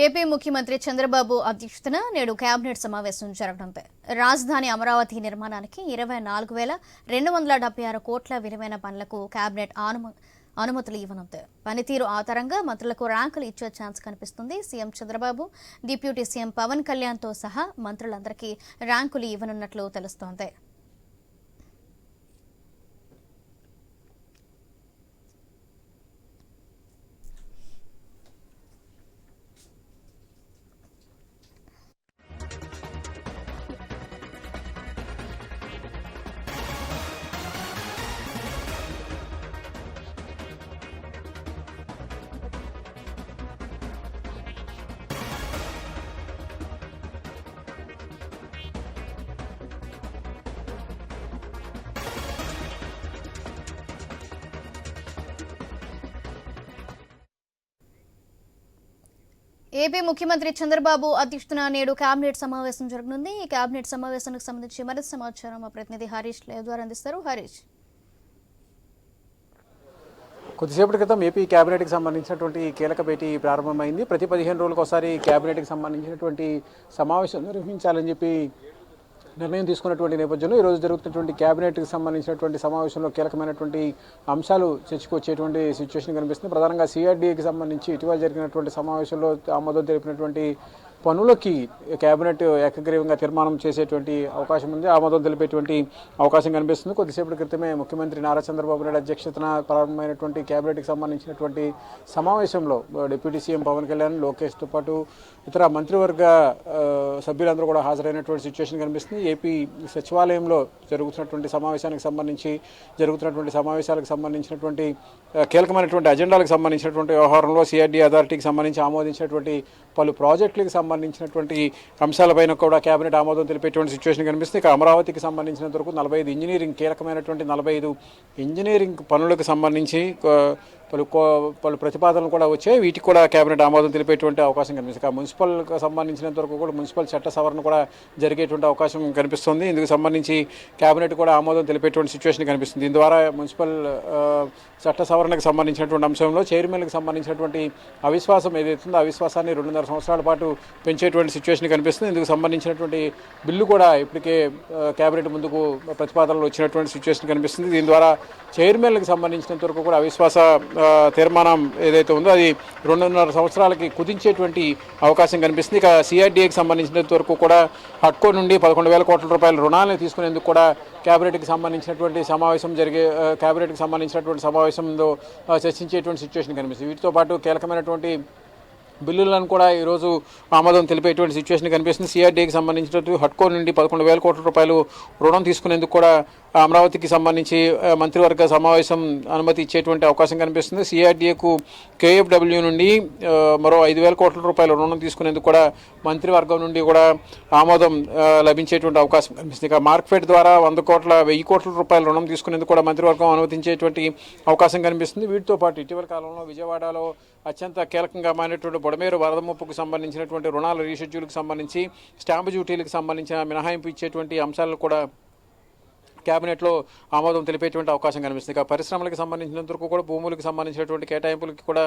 AP ముఖ్యమంత్రి చంద్రబాబు అధ్యక్షతన నేడు కేబినెట్ సమావేశం జరగడంపై రాజధాని అమరావతి నిర్మాణానికి ఇరవై నాలుగు వేల రెండు వందల డెబ్బై ఆరు కోట్ల విలువైన పనులకు కేబినెట్ ఆనుమ అనుమతులు ఇవ్వనుంది. పనితీరు ఆధారంగా మంత్రులకు ర్యాంకులు ఇచ్చే ఛాన్స్ కనిపిస్తుంది. CM Chandrababu deputy CM Pawan కళ్యాణ్తో సహా మంత్రులందరికీ ర్యాంకులు ఇవ్వనున్నట్లు తెలుస్తోంది. ఏపీ ముఖ్యమంత్రి చంద్రబాబు అధ్యక్షతన నేడు కేబినెట్ సమావేశం జరగనుంది. ఈ కేబినెట్ సమావేశానికి సంబంధించి మరింత సమాచారం మా ప్రతినిధి హరీష్ లైవ్ ద్వారా అందిస్తారు. హరీష్. కొద్దిసేపటి క్రితం ఏపీ కేబినెట్కి సంబంధించినటువంటి కీలక భేటీ ప్రారంభమైంది. ప్రతి పదిహేను రోజులకు ఒకసారి కేబినెట్కి సంబంధించినటువంటి సమావేశం నిర్వహించాలని చెప్పి నిర్ణయం తీసుకున్నటువంటి నేపథ్యంలో ఈరోజు జరుగుతున్నటువంటి కేబినెట్కి సంబంధించినటువంటి సమావేశంలో కీలకమైనటువంటి అంశాలు చర్చకు వచ్చేటువంటి సిచ్యువేషన్ కనిపిస్తుంది. ప్రధానంగా సిఆర్డీఏకి సంబంధించి ఇటీవల జరిగినటువంటి సమావేశంలో ఆమోదం తెలిపినటువంటి పనులకి కేబినెట్ ఏకగ్రీవంగా తీర్మానం చేసేటువంటి అవకాశం ఉంది. ఆమోదం తెలిపేటువంటి అవకాశం కనిపిస్తుంది. కొద్దిసేపటి క్రితమే ముఖ్యమంత్రి నారా చంద్రబాబు నాయుడు అధ్యక్షతన ప్రారంభమైనటువంటి కేబినెట్కి సంబంధించినటువంటి సమావేశంలో డిప్యూటీ సీఎం పవన్ కళ్యాణ్ లోకేష్తో పాటు ఇతర మంత్రివర్గ సభ్యులందరూ కూడా హాజరైనటువంటి సిచ్యువేషన్ కనిపిస్తుంది. ఏపీ సచివాలయంలో జరుగుతున్నటువంటి సమావేశానికి సంబంధించి జరుగుతున్నటువంటి సమావేశాలకు సంబంధించినటువంటి కీలకమైనటువంటి అజెండాలకు సంబంధించినటువంటి వ్యవహారంలో సిఆర్డీ అథారిటీకి సంబంధించి ఆమోదించినటువంటి పలు ప్రాజెక్టులకు సంబంధించినటువంటి అంశాలపైన కూడా కేబినెట్ ఆమోదం తెలిపేటువంటి సిచ్యువేషన్ కనిపిస్తుంది. ఇక అమరావతికి సంబంధించినంత వరకు నలభై ఇంజనీరింగ్ కీలకమైనటువంటి నలభై ఇంజనీరింగ్ పనులకు సంబంధించి పలు కో- పలు ప్రతిపాదనలు కూడా వచ్చాయి. వీటికి కూడా కేబినెట్ ఆమోదం తెలిపేటువంటి అవకాశం కనిపిస్తుంది. మున్సిపల్కి సంబంధించినంత వరకు కూడా మున్సిపల్ చట్ట సవరణ కూడా జరిగేటువంటి అవకాశం కనిపిస్తుంది. ఇందుకు సంబంధించి కేబినెట్ కూడా ఆమోదం తెలిపేటువంటి సిచ్యువేషన్ కనిపిస్తుంది. దీని ద్వారా మున్సిపల్ చట్ట సవరణకు సంబంధించినటువంటి అంశంలో చైర్మన్కి సంబంధించినటువంటి అవిశ్వాసం ఏదైతుందో అవిశ్వాసాన్ని రెండున్నర సంవత్సరాల పాటు పెంచేటువంటి సిచ్యువేషన్ కనిపిస్తుంది. ఇందుకు సంబంధించినటువంటి బిల్లు కూడా ఇప్పటికే కేబినెట్ ముందుకు ప్రతిపాదనలు వచ్చినటువంటి సిచ్యువేషన్ కనిపిస్తుంది. దీని ద్వారా చైర్మన్లకు సంబంధించినంత వరకు కూడా అవిశ్వాస తీర్మానం ఏదైతే ఉందో అది రెండున్నర సంవత్సరాలకి కుదించేటువంటి అవకాశం కనిపిస్తుంది. ఇక సిఆర్డీఏకి సంబంధించినంత వరకు కూడా హట్కో నుండి పదకొండు వేల కోట్ల రూపాయల రుణాలను తీసుకునేందుకు కూడా క్యాబినెట్కి సంబంధించినటువంటి సమావేశం జరిగే క్యాబినెట్కి సంబంధించినటువంటి సమావేశంలో చర్చించేటువంటి సిచ్యువేషన్ కనిపిస్తుంది. వీటితో పాటు కీలకమైనటువంటి బిల్లులను కూడా ఈరోజు ఆమోదం తెలిపేటువంటి సిచ్యువేషన్ కనిపిస్తుంది. సిఆర్డీకి సంబంధించినట్టు హట్కో నుండి పదకొండు వేల కోట్ల రూపాయలు రుణం తీసుకునేందుకు కూడా అమరావతికి సంబంధించి మంత్రివర్గ సమావేశం అనుమతి ఇచ్చేటువంటి అవకాశం కనిపిస్తుంది. సిఆర్డీఏకు కేఎఫ్డబ్ల్యూ నుండి మరో ఐదు వేల కోట్ల రూపాయల రుణం తీసుకునేందుకు కూడా మంత్రివర్గం నుండి కూడా ఆమోదం లభించేటువంటి అవకాశం కనిపిస్తుంది. ఇక మార్కెట్ ద్వారా వంద కోట్ల వెయ్యి కోట్ల రూపాయల రుణం తీసుకునేందుకు కూడా మంత్రివర్గం అనుమతించేటువంటి అవకాశం కనిపిస్తుంది. వీటితో పాటు ఇటీవల కాలంలో విజయవాడలో అత్యంత కీలకంగా మారినటువంటి బుడమేరు వరద ముప్పుకు సంబంధించినటువంటి రుణాల రీషెడ్యూల్కి సంబంధించి స్టాంపు డ్యూటీలకు సంబంధించిన మినహాయింపు ఇచ్చేటువంటి అంశాలను కూడా కేబినెట్లో ఆమోదం తెలిపేటువంటి అవకాశం కనిపిస్తుంది. ఇక పరిశ్రమలకు సంబంధించినంత వరకు కూడా భూములకు సంబంధించినటువంటి కేటాయింపులకి కూడా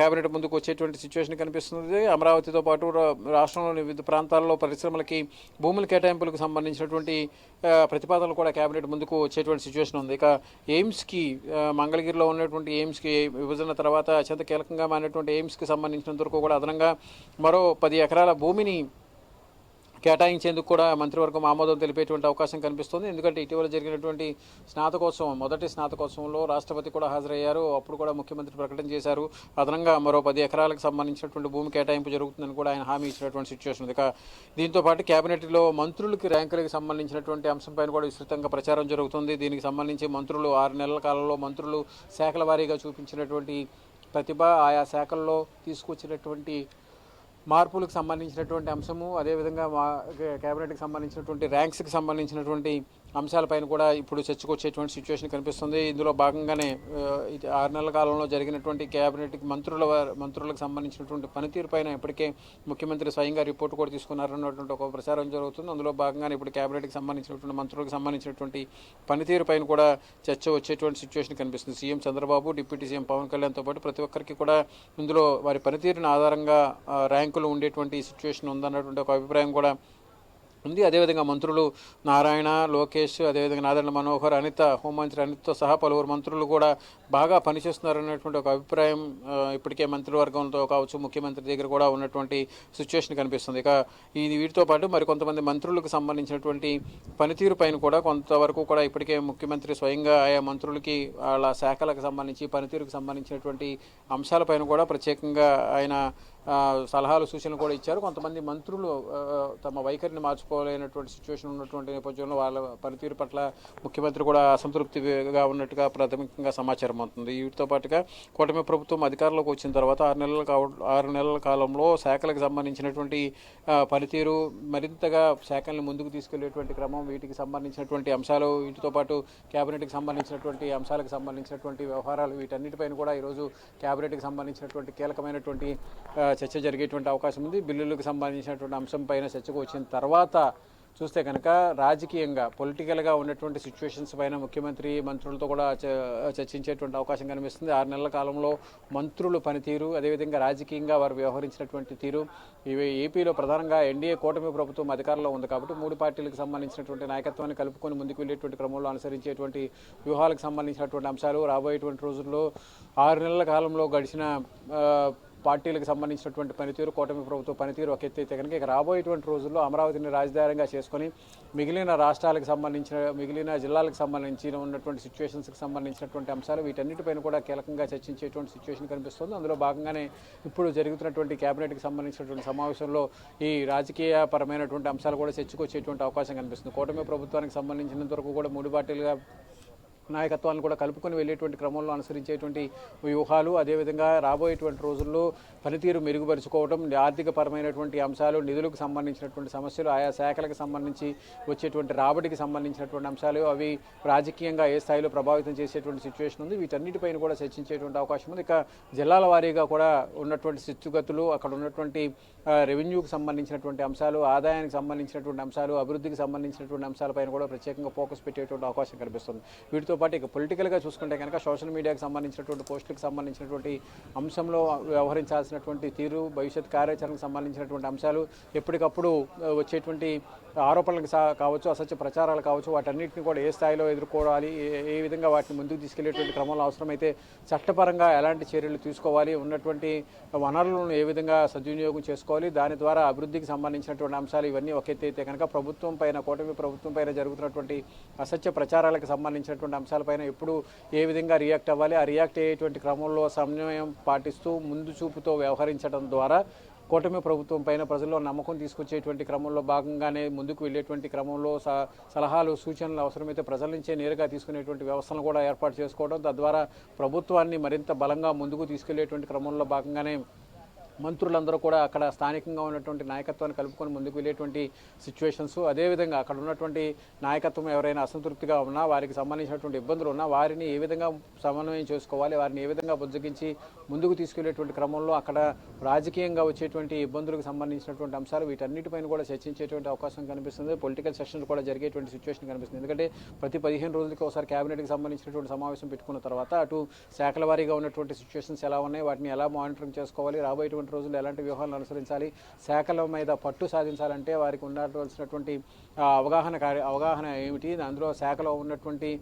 క్యాబినెట్ కేబినెట్ ముందుకు వచ్చేటువంటి సిచ్యువేషన్ కనిపిస్తుంది. అమరావతితో పాటు రాష్ట్రంలోని వివిధ ప్రాంతాల్లో పరిశ్రమలకి భూముల కేటాయింపులకు సంబంధించినటువంటి ప్రతిపాదనలు కూడా కేబినెట్ ముందుకు వచ్చేటువంటి సిచ్యువేషన్ ఉంది. ఇక ఎయిమ్స్కి మంగళగిరిలో ఉన్నటువంటి ఎయిమ్స్కి విభజన తర్వాత అత్యంత కీలకంగా మారినటువంటి ఎయిమ్స్కి సంబంధించినంత వరకు కూడా అదనంగా మరో పది ఎకరాల భూమిని కేటాయించేందుకు కూడా మంత్రివర్గం ఆమోదం తెలిపేటువంటి అవకాశం కనిపిస్తుంది. ఎందుకంటే ఇటీవల జరిగినటువంటి స్నాతకోత్సవం మొదటి స్నాతకోత్సవంలో రాష్ట్రపతి కూడా హాజరయ్యారు. అప్పుడు కూడా ముఖ్యమంత్రి ప్రకటన చేశారు. అదనంగా మరో పది ఎకరాలకు సంబంధించినటువంటి భూమి కేటాయింపు జరుగుతుందని కూడా ఆయన హామీ ఇచ్చినటువంటి సిచ్యువేషన్ ఉంది ఇక దీంతో పాటు కేబినెట్లో మంత్రులకి ర్యాంకులకు సంబంధించినటువంటి అంశంపైన కూడా విస్తృతంగా ప్రచారం జరుగుతుంది. దీనికి సంబంధించి మంత్రులు ఆరు నెలల కాలంలో మంత్రులు శాఖల వారీగా చూపించినటువంటి ప్రతిభ ఆయా శాఖల్లో తీసుకొచ్చినటువంటి మార్పులకు సంబంధించినటువంటి అంశము అదేవిధంగా మా కేబినెట్కి సంబంధించినటువంటి ర్యాంక్స్కి సంబంధించినటువంటి అంశాలపైన కూడా ఇప్పుడు చర్చకొచ్చేటువంటి సిచ్యువేషన్ కనిపిస్తుంది. ఇందులో భాగంగానే ఆరు నెలల కాలంలో జరిగినటువంటి కేబినెట్ మంత్రుల వారి- మంత్రులకు సంబంధించినటువంటి పనితీరు పైన ఇప్పటికే ముఖ్యమంత్రి స్వయంగా రిపోర్ట్ కూడా తీసుకున్నారన్నటువంటి ఒక ప్రచారం జరుగుతుంది. అందులో భాగంగానే ఇప్పుడు కేబినెట్కి సంబంధించినటువంటి మంత్రులకు సంబంధించినటువంటి పనితీరు పైన కూడా చర్చ వచ్చేటువంటి సిచ్యువేషన్ కనిపిస్తుంది. CM Chandrababu deputy CM Pawan కళ్యాణ్తో పాటు ప్రతి ఒక్కరికి కూడా ఇందులో వారి పనితీరుని ఆధారంగా ర్యాంకులు ఉండేటువంటి సిచ్యువేషన్ ఉందన్నటువంటి ఒక అభిప్రాయం కూడా ఉంది. అదేవిధంగా మంత్రులు నారాయణ లోకేష్ అదేవిధంగా నాదెండ్ల మనోహర్ అనిత హోంమంత్రి అనితతో సహా పలువురు మంత్రులు కూడా బాగా పనిచేస్తున్నారనేటువంటి ఒక అభిప్రాయం ఇప్పటికే మంత్రివర్గంతో కావచ్చు ముఖ్యమంత్రి దగ్గర కూడా ఉన్నటువంటి సిచ్యువేషన్ కనిపిస్తుంది. ఇక ఇది వీటితో పాటు మరి కొంతమంది మంత్రులకు సంబంధించినటువంటి పనితీరు పైన కూడా కొంతవరకు కూడా ఇప్పటికే ముఖ్యమంత్రి స్వయంగా ఆయా మంత్రులకి వాళ్ళ శాఖలకు సంబంధించి పనితీరుకు సంబంధించినటువంటి అంశాలపైన కూడా ప్రత్యేకంగా ఆయన సలహాలు సూచనలు కూడా ఇచ్చారు. కొంతమంది మంత్రులు తమ వైఖరిని మార్చుకోలేనటువంటి సిచ్యువేషన్ ఉన్నటువంటి నేపథ్యంలో వాళ్ళ పనితీరు పట్ల ముఖ్యమంత్రి కూడా అసంతృప్తిగా ఉన్నట్టుగా ప్రాథమికంగా సమాచారం అవుతుంది. వీటితో పాటుగా కూటమి ప్రభుత్వం అధికారంలోకి వచ్చిన తర్వాత ఆరు నెలల ఆరు నెలల కాలంలో శాఖలకు సంబంధించినటువంటి పనితీరు మరింతగా శాఖల్ని ముందుకు తీసుకెళ్ళేటువంటి క్రమం వీటికి సంబంధించినటువంటి అంశాలు వీటితో పాటు కేబినెట్కి సంబంధించినటువంటి అంశాలకు సంబంధించినటువంటి వ్యవహారాలు వీటన్నిటిపైన కూడా ఈరోజు కేబినెట్కి సంబంధించినటువంటి కీలకమైనటువంటి చర్చ జరిగేటువంటి అవకాశం ఉంది. బిల్లులకు సంబంధించినటువంటి అంశం పైన చర్చకు వచ్చిన తర్వాత చూస్తే కనుక రాజకీయంగా పొలిటికల్గా ఉన్నటువంటి సిచ్యువేషన్స్ పైన ముఖ్యమంత్రి మంత్రులతో కూడా చ- చర్చించేటువంటి అవకాశం కనిపిస్తుంది. ఆరు నెలల కాలంలో మంత్రులు పనితీరు అదేవిధంగా రాజకీయంగా వారు వ్యవహరించినటువంటి తీరు. ఇవి ఏపీలో ప్రధానంగా ఎన్డీఏ కూటమి ప్రభుత్వం అధికారంలో ఉంది కాబట్టి మూడు పార్టీలకు సంబంధించినటువంటి నాయకత్వాన్ని కలుపుకొని ముందుకు వెళ్ళేటువంటి క్రమంలో అనుసరించేటువంటి వ్యూహాలకు సంబంధించినటువంటి అంశాలు రాబోయేటువంటి రోజుల్లో ఆరు నెలల కాలంలో గడిచిన పార్టీలకు సంబంధించినటువంటి పనితీరు కూటమి ప్రభుత్వ పనితీరు ఒక ఎత్తైతే కనుక ఇక రాబోయేటువంటి రోజుల్లో అమరావతిని రాజధానిగా చేసుకొని మిగిలిన రాష్ట్రాలకు సంబంధించిన మిగిలిన జిల్లాలకు సంబంధించిన ఉన్నటువంటి సిచ్యువేషన్స్కి సంబంధించినటువంటి అంశాలు వీటన్నిటిపైన కూడా కీలకంగా చర్చించేటువంటి సిచ్యువేషన్ కనిపిస్తుంది. అందులో భాగంగానే ఇప్పుడు జరుగుతున్నటువంటి కేబినెట్కి సంబంధించినటువంటి సమావేశంలో ఈ రాజకీయ పరమైనటువంటి అంశాలు కూడా చర్చకొచ్చేటువంటి అవకాశం కనిపిస్తుంది. కూటమి ప్రభుత్వానికి సంబంధించినంత వరకు కూడా మూడు పార్టీలుగా నాయకత్వాన్ని కూడా కలుపుకొని వెళ్ళేటువంటి క్రమంలో అనుసరించేటువంటి వ్యూహాలు అదేవిధంగా రాబోయేటువంటి రోజుల్లో పనితీరు మెరుగుపరుచుకోవడం ఆర్థిక పరమైనటువంటి అంశాలు నిధులకు సంబంధించినటువంటి సమస్యలు ఆయా శాఖలకు సంబంధించి వచ్చేటువంటి రాబడికి సంబంధించినటువంటి అంశాలు అవి రాజకీయంగా ఏ స్థాయిలో ప్రభావితం చేసేటువంటి సిచ్యువేషన్ ఉంది. వీటన్నిటిపైన కూడా చర్చించేటువంటి అవకాశం ఉంది. ఇక జిల్లాల వారీగా కూడా ఉన్నటువంటి స్థితిగతులు అక్కడ ఉన్నటువంటి రెవెన్యూకి సంబంధించినటువంటి అంశాలు ఆదాయానికి సంబంధించినటువంటి అంశాలు అభివృద్ధికి సంబంధించినటువంటి అంశాలపైన కూడా ప్రత్యేకంగా ఫోకస్ పెట్టేటువంటి అవకాశం కనిపిస్తుంది. వీటితో పాటు ఇక పొలిటికల్గా చూసుకుంటే కనుక సోషల్ మీడియాకి సంబంధించినటువంటి పోస్టులకు సంబంధించినటువంటి అంశంలో వ్యవహరించాల్సినటువంటి తీరు భవిష్యత్ కార్యాచరణకు సంబంధించినటువంటి అంశాలు ఎప్పటికప్పుడు వచ్చేటువంటి ఆరోపణలకు కావచ్చు అసత్య ప్రచారాలు కావచ్చు వాటన్నిటిని కూడా ఏ స్థాయిలో ఎదుర్కోవాలి ఏ- ఏ విధంగా వాటిని ముందుకు తీసుకెళ్ళేటువంటి క్రమంలో అవసరమైతే చట్టపరంగా ఎలాంటి చర్యలు తీసుకోవాలి ఉన్నటువంటి వనరులను ఏ విధంగా సద్వినియోగం చేసుకోవాలి దాని ద్వారా అభివృద్ధికి సంబంధించినటువంటి అంశాలు ఇవన్నీ ఒక ఎత్తు అయితే కనుక ప్రభుత్వం పైన కూటమి ప్రభుత్వం పైన జరుగుతున్నటువంటి అసత్య ప్రచారాలకు సంబంధించినటువంటి అంశాలపైన ఎప్పుడు ఏ విధంగా రియాక్ట్ అవ్వాలి ఆ రియాక్ట్ అయ్యేటువంటి క్రమంలో సమన్వయం పాటిస్తూ ముందు చూపుతో వ్యవహరించడం ద్వారా కూటమి ప్రభుత్వం పైన ప్రజల్లో నమ్మకం తీసుకొచ్చేటువంటి క్రమంలో భాగంగానే ముందుకు వెళ్ళేటువంటి క్రమంలో స- సలహాలు సూచనలు అవసరమైతే ప్రజల నుంచే నేరుగా తీసుకునేటువంటి వ్యవస్థను కూడా ఏర్పాటు చేసుకోవడం తద్వారా ప్రభుత్వాన్ని మరింత బలంగా ముందుకు తీసుకెళ్ళేటువంటి క్రమంలో భాగంగానే మంత్రులందరూ కూడా అక్కడ స్థానికంగా ఉన్నటువంటి నాయకత్వాన్ని కలుపుకొని ముందుకు వెళ్ళేటువంటి సిచ్యువేషన్స్ అదేవిధంగా అక్కడ ఉన్నటువంటి నాయకత్వం ఎవరైనా అసంతృప్తిగా ఉన్నా వారికి సంబంధించినటువంటి ఇబ్బందులు ఉన్నా వారిని ఏ విధంగా సమన్వయం చేసుకోవాలి వారిని ఏ విధంగా బుజ్జగించి ముందుకు తీసుకెళ్ళేటువంటి క్రమంలో అక్కడ రాజకీయంగా వచ్చేటువంటి ఇబ్బందులకు సంబంధించినటువంటి అంశాలు వీటన్నిటిపైన కూడా చర్చించేటువంటి అవకాశం కనిపిస్తుంది. పొలిటికల్ సెషన్స్ కూడా జరిగేటువంటి సిచ్యువేషన్ కనిపిస్తుంది. ఎందుకంటే ప్రతి పదిహేను రోజులకి ఒకసారి కేబినెట్కి సంబంధించినటువంటి సమావేశం పెట్టుకున్న తర్వాత అటు శాఖల వారీగా ఉన్నటువంటి సిచ్యువేషన్స్ ఎలా ఉన్నాయి వాటిని ఎలా మానిటరింగ్ చేసుకోవాలి రాబోయేటువంటి రోజుల్లో ఎలాంటి వ్యూహాలను అనుసరించాలి? శాఖల మీద పట్టు సాధించాలంటే వారికి ఉండవలసినటువంటి అవగాహన కార్య అవగాహన ఏమిటి? అందులో శాఖలో ఉన్నటువంటి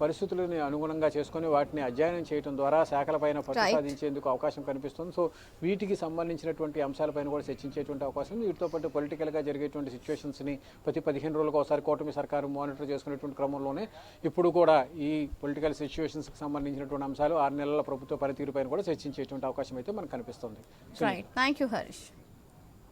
పరిస్థితులని అనుగుణంగా చేసుకొని వాటిని అధ్యయనం చేయడం ద్వారా శాఖలపైన పట్టు. సాధించేందుకు అవకాశం కనిపిస్తుంది. సో వీటికి సంబంధించినటువంటి అంశాలపైన కూడా చర్చించేటువంటి అవకాశం ఉంది. వీటితో పాటు పొలిటికల్గా జరిగేటువంటి సిచ్యువేషన్స్ని ప్రతి పదిహేను రోజులకు ఒకసారి కూటమి సర్కారు మానిటర్ చేసుకునేటువంటి క్రమంలోనే ఇప్పుడు కూడా ఈ పొలిటికల్ సిచ్యువేషన్స్కి సంబంధించినటువంటి అంశాలు ఆరు నెలల ప్రభుత్వ పనితీరు పైన కూడా చర్చించేటువంటి అవకాశం అయితే మనకు కనిపిస్తుంది. Thank you Harish